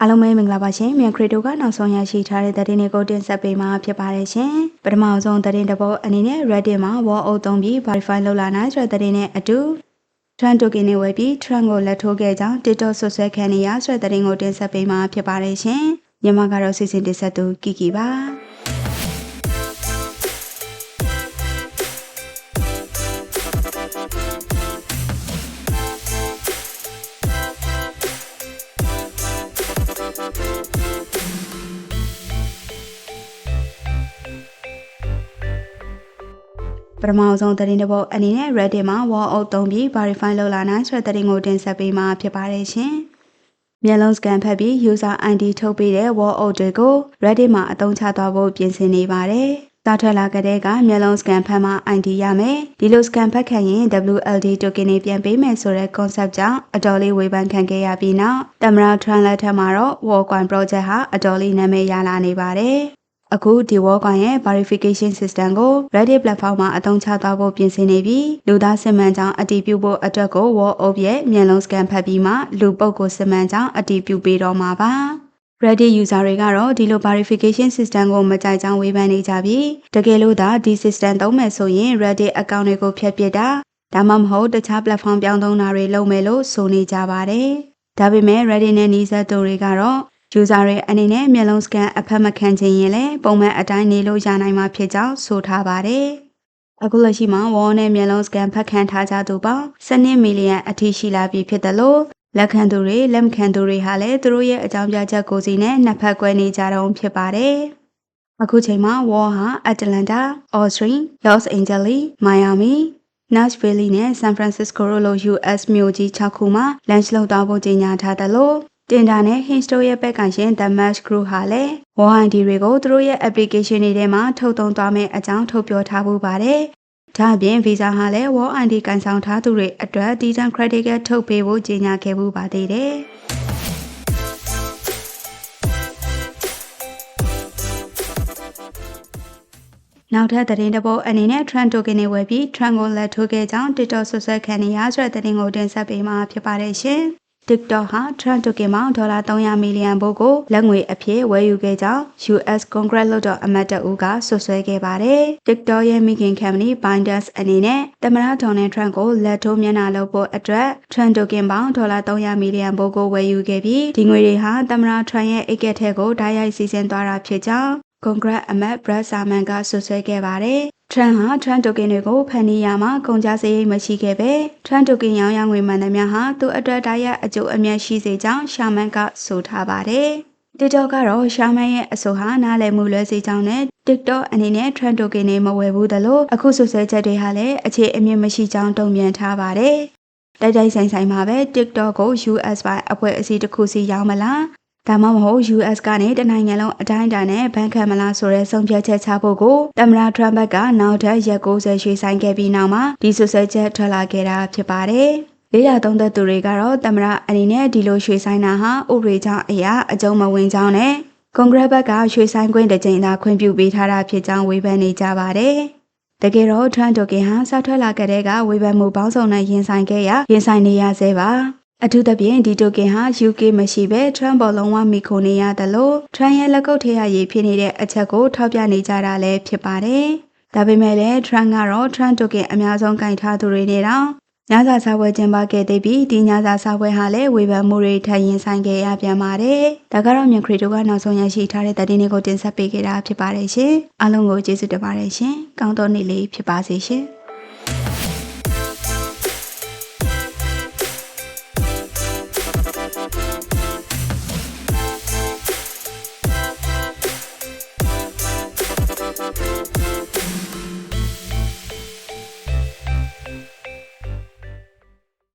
အားလုံးပဲမင်္ဂလာပါရှင်မြန်ခရီတိုကနောက်ဆုံးရရှိထားတဲ့သတင်းတွေကိုတင်ဆက်ပေးမှာဖြစ်ပါတယ်ရှင်ပထမဆုံးသတင်းတစ်ပုဒ်အနေနဲ့ Reddit မှာ wall အုပ်သုံးပြီး verify လုပ်လာနိုင်ဆိုတဲ့သတင်းနဲ့အတူ Trend token နဲ့ဝယ်ပြီး Trend ကိုလက်ထိုးခဲ့ကြောင်း TikTok ဆွဆွဲခံနေရဆိုတဲ့သတင်းကိုတင်ဆက်ပေးမှာဖြစ်ပါတယ်ရှင်မြန်မာကတော့စီစဉ်တင်ဆက်သူကီကီပါ ပထမဆုံးသတင်းတစ်ပုဒ်အနေနဲ့ Reddit မှာ wall အုပ်သုံးပြီး verify လုပ်လာနိုင်ဆိုတဲ့သတင်းကိုတင်ဆက်ပေးမှာဖြစ်ပါတယ်ရှင်။မျက်လုံး scan ဖတ်ပြီး user ID ထုတ်ပေးတဲ့ wall အုပ်တွေကို Reddit မှာအသုံးချသွားဖို့ပြင်ဆင်နေပါတယ်။တာထွက်လာကြတဲ့ကမျက်လုံး scan ဖတ်မှ ID ရမယ်။ဒီလို scan ဖတ်ခံရင် WLD token တွေပြန်ပေးမယ်ဆိုတဲ့ concept ကြောင့်အတော်လေးဝေဖန်ခံခဲ့ရပြီးနောက်တမရာ trend လက်ထက်မှာတော့ Wallcoin project ဟာအတော်လေးနာမည်ရလာနေပါတယ်။ အခုဒီ Wallcoin ရဲ့ verification system ကို Reddit platform မှာအသုံးချသွားဖို့ပြင်ဆင်နေပြီးလူသားစစ်မှန်ကြောင်းအတည်ပြုဖို့အတွက်ကို Wall of ရဲ့မျက်လုံး scan ဖတ်ပြီးမှလူပုဂ္ဂိုလ်စစ်မှန်ကြောင်းအတည်ပြုပေးတော့မှာပါ။ Reddit user တွေကတော့ဒီလို verification system ကိုမကြိုက်ကြောင်းဝေဖန်နေကြပြီးတကယ်လို့သာဒီ system သုံးမယ်ဆိုရင် Reddit account တွေကိုဖျက်ပစ်တာဒါမှမဟုတ်တခြား platform ပြောင်းသုံးတာတွေလုပ်မယ်လို့ဆိုနေကြပါတယ်။ဒါပေမဲ့ Reddit နဲ့နှီးစပ်သူတွေကတော့ user တွေအနေနဲ့မျက်လုံး scan အဖက်မခံချင်ရင်လည်းပုံမှန်အတိုင်းနေလို့ရနိုင်မှာဖြစ်ကြောင်းဆိုထားပါတယ်။အခုလက်ရှိမှာ wall နဲ့မျက်လုံး scan ဖတ်ခံထားကြသူပေါင်း12မီလီယံအထိရှိလာပြီဖြစ်တယ်လို့လက်ခံသူတွေလက်မခံသူတွေဟာလည်းသူတို့ရဲ့အကြောင်းပြချက်ကိုစီနဲ့နှစ်ဖက်ကွဲနေကြတော့ဖြစ်ပါတယ်။အခုချိန်မှာ wall ဟာ Atlanta, Austin, Los Angeles, Miami, Nashville နဲ့ San Francisco လို US မြို့ကြီး6ခုမှာ launch လုပ်သွားဖို့ကြေညာထားတယ်လို့ တင်တာနဲ့ Hinge တို့ရဲ့ဘက်ကရှင် The Match Group ဟာလည်း WID တွေကိုသူတို့ရဲ့ application တွေထဲမှာထုတ်သုံးသွားမယ့်အကြောင်းထုတ်ပြောထားဖို့ပါတယ်။ဒါ့အပြင် Visa ဟာလည်း Wall ID ကန်ဆောင်ထားသူတွေအတွက်တည်တံ့ credit card ထုတ်ပေးဖို့ကြေညာခဲ့မှုပါသေးတယ်။နောက်ထပ်သတင်းတစ်ပုဒ်အနေနဲ့ Trend token တွေဝယ်ပြီး Trend ကိုလက်ထိုးခဲ့ကြောင်း TikTok ဆွဆွဲခံနေရဆိုတဲ့သတင်းကိုတင်ဆက်ပေးမှာဖြစ်ပါတယ်ရှင်။ TikTok ဟာ Trend token ပေါင်းဒေါ်လာ300မီလီယံဘို့ကိုလက်ငွေအဖြစ်ဝယ်ယူခဲ့ကြောင်း US Congress လွှတ်တော်အမတ်တဦးကဆွဆွဲခဲ့ပါတယ်။ TikTok ရဲ့မိခင် company Binance အနေနဲ့သမ္မတဒေါ်နယ်ထရန့်ကိုလက်ထိုးမျက်နှာလုပ်ဖို့အတွက် Trend token ပေါင်းဒေါ်လာ300မီလီယံဘို့ကိုဝယ်ယူခဲ့ပြီးဒီငွေတွေဟာသမ္မတထရန့်ရဲ့အိတ်ကက်ထဲကိုဓာတ်ရိုက်စီစဉ်သွားတာဖြစ်ကြောင်းကွန်ဂရက်အမတ် Brad Salman ကဆွဆွဲခဲ့ပါတယ်။ Trump ဟာ Trump token တွေကိုဖန်တီးရမှာကုန်ကြစရိတ်မရှိခဲ့ပဲ Trump token ရောင်းရငွေမှန်သမျှဟာသူ့အတွက်တိုက်ရိုက်အကျိုးအမြတ်ရှိစေကြောင်း Sharman ကဆိုထားပါတယ်။ TikTok ကတော့ Sharman ရဲ့အဆိုဟာ နားလည်မှုလွဲစေကြောင်းနဲ့ TikTok အနေနဲ့ Trump token တွေမဝယ်ဘူးသလို အခုဆွဆွဲချက်တွေဟာလည်း အခြေအမြစ်မရှိကြောင်း တုံ့ပြန်ထားပါတယ်။တိုက်တိုက်ဆိုင်ဆိုင်မှာပဲ TikTok ကို US ပိုင်းအဖွဲ့အစည်းတစ်ခုစီရောင်းမလား ဒါမှမဟုတ် US ကနေတနိုင်ငံလုံးအတိုင်းအတာနဲ့ဘဏ်ခံမလားဆိုတဲ့ဆုံးဖြတ်ချက်ချဖို့ကိုသမ္မတထရမ့်ဘက်ကနောက်ထပ်ရက်90ရွှေ့ဆိုင်ခဲ့ပြီးနောက်မှာဒီဆွဆွဲချက်ထွက်လာခဲ့တာဖြစ်ပါတယ်။လေးလာသုံးသက်သူတွေကတော့သမ္မတအနေနဲ့ဒီလိုရွှေ့ဆိုင်တာဟာဥပဒေကြောင့်အရာအကျုံးမဝင်ကြောင်းနဲ့ကွန်ဂရက်ဘက်ကရွှေ့ဆိုင်ခွင့်တစ်ကြိမ်သာခွင့်ပြုပေးထားတာဖြစ်ကြောင်းဝေဖန်နေကြပါတယ်။တကယ်တော့ထရန်တိုကင်ဟာဆောက်ထွက်လာခဲ့တဲ့ကဝေဖန်မှုပေါင်းစုံနဲ့ရင်ဆိုင်ခဲ့ရရင်ဆိုင်နေရသေးပါ အထူးသဖြင့်ဒီတိုကင်ဟာ UK မရှိဘဲ Trump ပေါ်လုံးဝမိခိုနေရတယ်လို့ Trump ရဲ့လက်ကုပ်ထရရေးဖြစ်နေတဲ့အချက်ကိုထောက်ပြနေကြတာလည်းဖြစ်ပါတယ်။ဒါပေမဲ့လည်း Trump ကတော့ Trump တိုကင်အများဆုံးကင်ထားသူတွေနဲ့တော့ညစာစားပွဲကျင်းပခဲ့သေးပြီးဒီညစာစားပွဲဟာလည်းဝေဖန်မှုတွေထပ်ရင်ဆိုင်ခဲ့ရပြန်ပါတယ်။ဒါကတော့မြန်ခရီတိုကနောက်ဆုံးရရှိထားတဲ့သတင်းတွေကိုတင်ဆက်ပေးခဲ့တာဖြစ်ပါတယ်ရှင်။အားလုံးကိုကျေးဇူးတင်ပါတယ်ရှင်။ကောင်းသောနေ့လေးဖြစ်ပါစေရှင်။